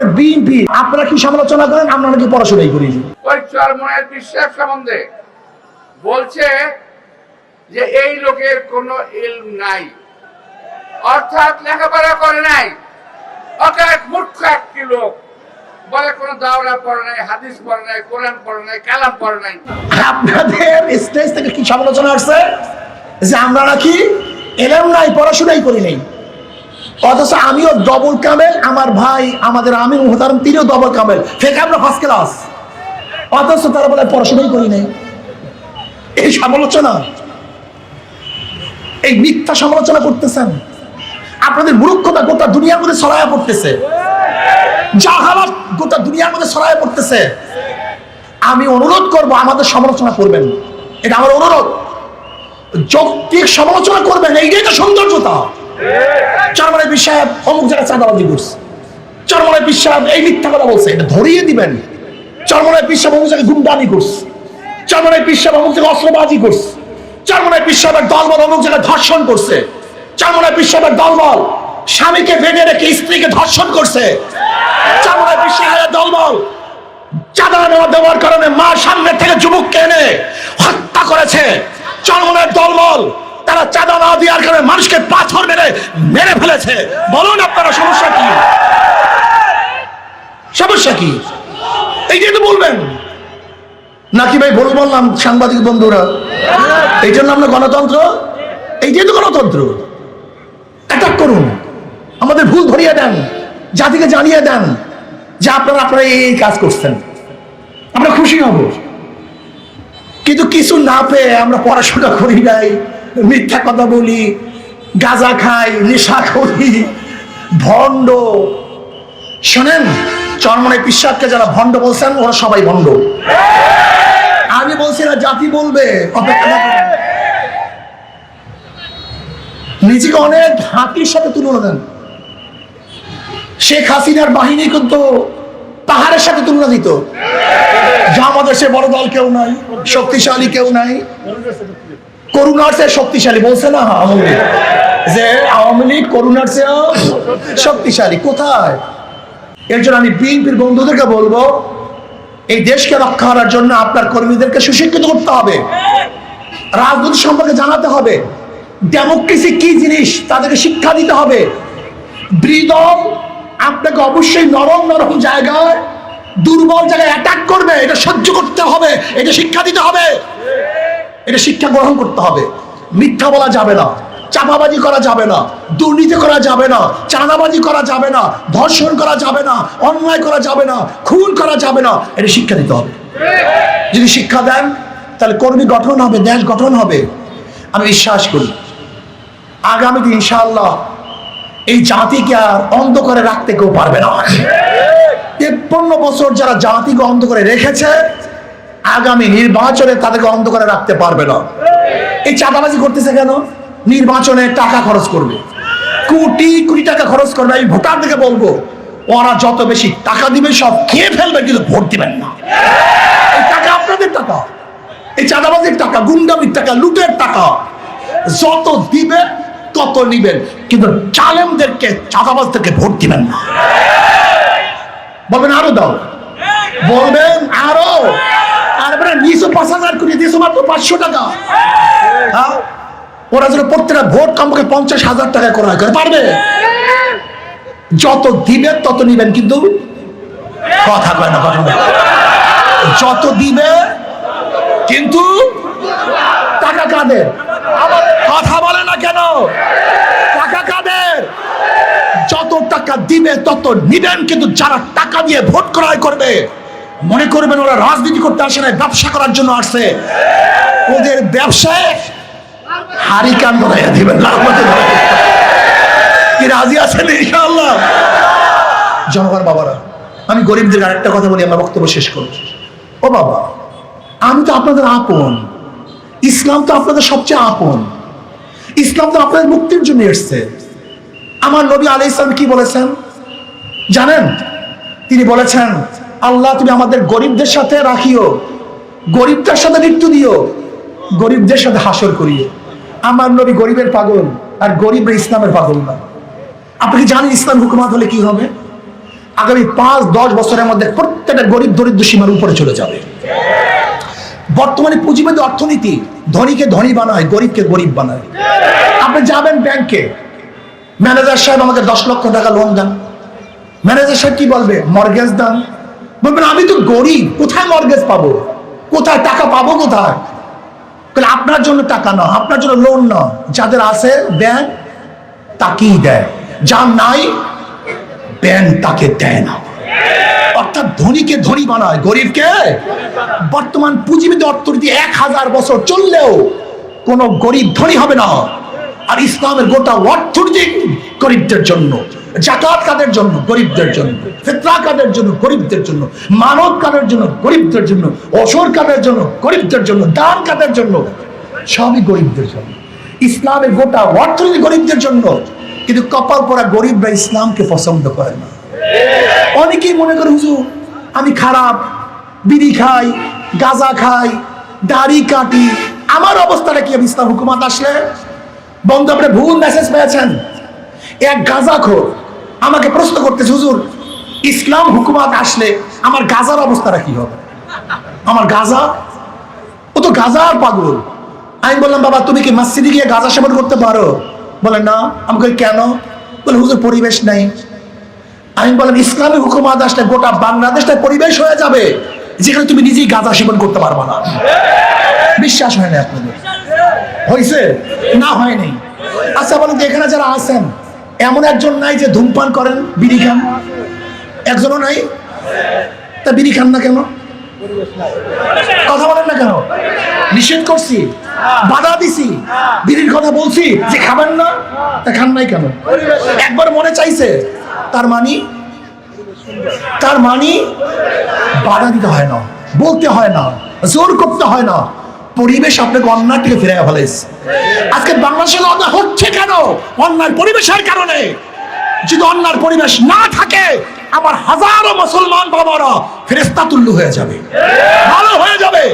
BNP আপনারা কি সমালোচনা করেন? আমরা নাকি পড়াশোনাই করি। ওই বিশ্বাস সম্বন্ধে বলছে যে এই লোকের কোনো ইলম নাই। অর্থাৎ লেখাপড়া করে নাই। অর্থাৎ মূর্খ একটি লোক। বলে কোনো দাওরা পড়ে নাই হাদিস পড়ে নাই কোরআন পড়ে নাই কালাম পড়ে নাই। আপনাদের স্টেজ থেকে কি সমালোচনা আসছে? যে আমরা নাকি এলাম নাই পড়াশোনাই করি নাই। অথচ আমিও ডবল কামেল আমার ভাই, আমাদের আমির মোহতারম, তিনিও ডবল কামেল ফেক আমরা ফার্স্ট ক্লাস অথচ তারা বলে পড়াশোনাই করি নাই। এই সমালোচনা, এই মিথ্যা সমালোচনা করতেছেন। আপনাদের মূর্খতা গোটা দুনিয়ার মধ্যে ছড়ায়া পড়তেছে। জাহালাত গোটা দুনিয়ার মধ্যে ছড়ায়া পড়তেছে। আমি অনুরোধ করব, আমাদের সমালোচনা করবেন। এটা আমার অনুরোধ। যৌক্তিক সমালোচনা করবেন, এইটাই তো সৌন্দর্যতা। চরমনের বিশ্বাস অমুক জায়গায় চাঁদাবাজি করছে। চরমনের বিশ্বাস এই মিথ্যা কথা বলছে, এটা ধরিয়ে দিবেন। চরমনের বিশ্বাস অমুক জায়গায় গুন্ডামি করছে। চরমনের বিশ্বাস অমুক জায়গায় অস্ত্রবাজি করছে। চরমনের বিশ্বাসের দলবল অমুক জায়গায় ধর্ষণ করছে। চরমনের বিশ্বাসের দলবল স্বামীকে বেঁধে রেখে স্ত্রীকে ধর্ষণ করছে। চরমনের বিশ্বাসের দলবল চাঁদা নেওয়া দেওয়ার কারণে মা সামনে থেকে যুবককে এনে হত্যা করেছে। চরমনের দলবল তারা চাঁদা না দেওয়ার কারণে মানুষকে পাথর মেরে মেরে ফেলেছে। বলুন আপনারা, সমস্যা কি? সমস্যা কি? এইটাই তো বলবেন। নাকি ভাই ভুল বললাম, সাংবাদিক বন্ধুরা? এই জন্য আমরা গণতন্ত্র? এইটাই তো গণতন্ত্র অ্যাটাক করুন। আমাদের ভুল ধরিয়ে দেন, জাতিকে জানিয়ে দেন যে আপনারা আপনারা এই এই কাজ করছেন। আমরা খুশি হব। কিন্তু কিছু না পেয়ে আমরা পড়াশোনা করি নাই। মিথ্যা কথা বলি, গাঁজা খাই, নেশা করি, ভণ্ড। শোনেন চরমনে পিসাবকে যারা ভণ্ড বলছেন, ওরা সবাই ভণ্ড। আমি বলছি না, জাতি বলবে, অপেক্ষা নিজেকে অনেক হাতির সাথে তুলনা দেন। শেখ হাসিনার বাহিনী কিন্তু পাহাড়ের সাথে তুলনা দিত। যা আমাদের সে বড় দল কেউ নাই, শক্তিশালী কেউ নাই। করুণার চেয়ে শক্তিশালী, বলছে না? আওয়ামী লীগ। যে আওয়ামী লীগ করুণার চেয়েও শক্তিশালী, কোথায়? এর জন্য আমি বিএনপির বন্ধুদেরকে বলব, এই দেশকে রক্ষা করার জন্য আপনার কর্মীদেরকে সুশিক্ষিত করতে হবে। রাজনীতি সম্পর্কে জানাতে হবে। ডেমোক্রেসি কি জিনিস? তাদেরকে শিক্ষা দিতে হবে। বিদল আপনাকে অবশ্যই নরম নরম জায়গায়, দুর্বল জায়গায় অ্যাটাক করবে। এটা সহ্য করতে হবে। এটা শিক্ষা দিতে হবে। এটা শিক্ষা গ্রহণ করতে হবে। মিথ্যা বলা যাবে না চাপাবাজি করা যাবে না, দুর্নীতি করা যাবে না, চাঁদাবাজি করা যাবে না, ধর্ষণ করা যাবে না, অন্যায় করা যাবে না, খুন করা যাবে না, এটা শিক্ষা দিতে হবে। যদি শিক্ষা দেন, তাহলে কর্মী গঠন হবে, দেশ গঠন হবে। আমি বিশ্বাস করি আগামীতে ইনশাআল্লাহ এই জাতিকে আর অন্ধ করে রাখতে কেউ পারবে না। তেপ্পন্ন বছর যারা জাতিকে অন্ধ করে রেখেছে আগামী নির্বাচনে তাদেরকে অন্ধ করে রাখতে পারবে না। এই চাঁদাবাজি করতেছে কেন? নির্বাচনে টাকা খরচ করবে। কোটি কোটি টাকা খরচ করবে, আমি ভোটারদেরকে বলব, ওরা যত বেশি টাকা দিবে, সব খেয়ে ফেলবে, কিন্তু ভোট দিবেন না। টাকা আপনাদের টাকা। এই চাঁদাবাজির টাকা, গুন্ডামির টাকা, লুটের টাকা। যত দিবে, তত নিবেন। কিন্তু চালেমদেরকে চাঁদাবাজদেরকে ভোট দিবেন না। বলবেন আরও দাও। বলবেন আরও। আর পাঁচ হাজার দিয়েছ মাত্র পাঁচশো টাকা। হ্যাঁ? ওরা যেন প্রত্যেকটা ভোট পঞ্চাশ হাজার টাকা করা করে পারবে? যত দিবেন তত নিবেন কিন্তু কথা কয় না, কথা যত দিবে, কিন্তু টাকা কাদের? কথা বলে না কেন? টাকা কাদের? যত টাকা দিবে, তত নিবেন, কিন্তু যারা টাকা দিয়ে ভোট ক্রয় করবে মনে করবেন ওরা রাজনীতি করতে আসে না ব্যবসা করার জন্য আসছে। ওদের ব্যবসায় হারিকান দিবেন। কি রাজি আছেন ইনশাআল্লাহ? জনগণ বাবারা, আমি গরিবদের আরেকটা কথা বলি, আমার বক্তব্য শেষ করব। ও বাবা, আমি তো আপনাদের আপন। ইসলাম তো আপনাদের সবচেয়ে আপন। ইসলাম তো আপনাদের মুক্তির জন্য এসছে। আমার নবী আলাই ইসলাম কি বলেছেন? জানেন? তিনি বলেছেন আল্লাহ, তুমি আমাদের গরিবদের সাথে রাখিও। গরিবদের সাথে মৃত্যু দিও। গরিবদের সাথে হাসর করিও। আমার নবী গরিবের পাগল, আর গরিবরা ইসলামের পাগল না। আপনি কি জানেন ইসলাম হুকুমাত হলে কি হবে? আগামী পাঁচ, দশ বছরের মধ্যে প্রত্যেকটা গরিব দরিদ্র সীমার উপরে চলে যাবে। বর্তমানে পুঁজিবাদী অর্থনীতি, ধনীকে ধনী বানায়, গরিবকে গরিব বানায়। আপনি যাবেন ব্যাংকে ম্যানেজার সাহেব আমাকে দশ লক্ষ টাকা লোন দেন। ম্যানেজার সাহেব কি বলবে? মর্গেজ দেন। বলবেন, আমি তো গরিব, কোথায় মর্গেজ পাবো? কোথায় টাকা পাবো কোথায়? আপনার জন্য টাকা না, আপনার জন্য লোন না। যাদের আছে ব্যাংক তাকেই দেয়। যার নাই ব্যাংক তাকে দেয় না। অর্থাৎ ধনীকে ধনী বানায়, গরিবকে বর্তমান পুঁজিবিদ অর্থনীতি এক হাজার বছর চললেও কোন গরিব ধনী হবে না। আর ইসলামের গোটা অর্থনীতি গরিবদের জন্য। জাকাত কাদের জন্য? গরিবদের জন্য। ফিতরা কাদের জন্য? গরিবদের জন্য। মানব কাদের জন্য? গরিবদের জন্য। অসর কাদের জন্য? গরিবদের জন্য। দান কাদের জন্য? সবই গরিবদের জন্য। ইসলামের গোটা অর্থনীতি গরিবদের জন্য, কিন্তু কপাল পরা গরিবরা ইসলামকে পছন্দ করে না। অনেকেই মনে করে, হুজুর, আমি খারাপ, বিড়ি খাই, গাঁজা খাই, দাড়ি কাটি, আমার অবস্থাটা কি? আমি ইসলাম হুকুমাত আসলে? বন্ধু, আপনি ভুল মেসেজ পেয়েছেন। এক গাঁজা খোর আমাকে প্রশ্ন করতেছে, হুজুর, ইসলাম হুকুমাত আসলে আমার গাজার অবস্থাটা কি হবে? আমার গাজা? ও তো গাজার পাগল। আমি বললাম, বাবা, তুমি কি মসজিদে গিয়ে গাজা সেবন করতে পারো? বলে, না। আমি কই, কেন? বলে, হুজুর, পরিবেশ নেই। আমি বললাম, ইসলামী হুকুমাত আসলে গোটা বাংলাদেশটা পরিবেশ হয়ে যাবে যেখানে তুমি নিজেই গাঁজা সেবন করতে পারবা না। বিশ্বাস হয় না আপনাদের? হয়েছে না হয়নি আচ্ছা বলেন এখানে যারা আছেন এমন একজন নাই যে ধূমপান করেন, বিড়ি খান। একজনও নাই? তা বিড়ি খান না কেন? কথা বলেন না কেন? নিষেধ করছি। বাধা দিছি। বিড়ির কথা বলছি যে খাবেন না, তা খান নাই কেন? একবার মনে চাইছে, তার মানি তার মানি বাধা দিতে হয় না, বলতে হয় না, জোর করতে হয় না। পরিবেশ আপনাকে অন্যায় থেকে ফিরে ফেলেছে আজকে বাংলাদেশে অন্যায় হচ্ছে কেন? অন্যায় পরিবেশের কারণে। যদি অন্যার পরিবেশ না থাকে, আমার হাজারো মুসলমান বাবারা ফেরেস্তাতুল্লু হয়ে যাবে। ভালো হয়ে যাবে।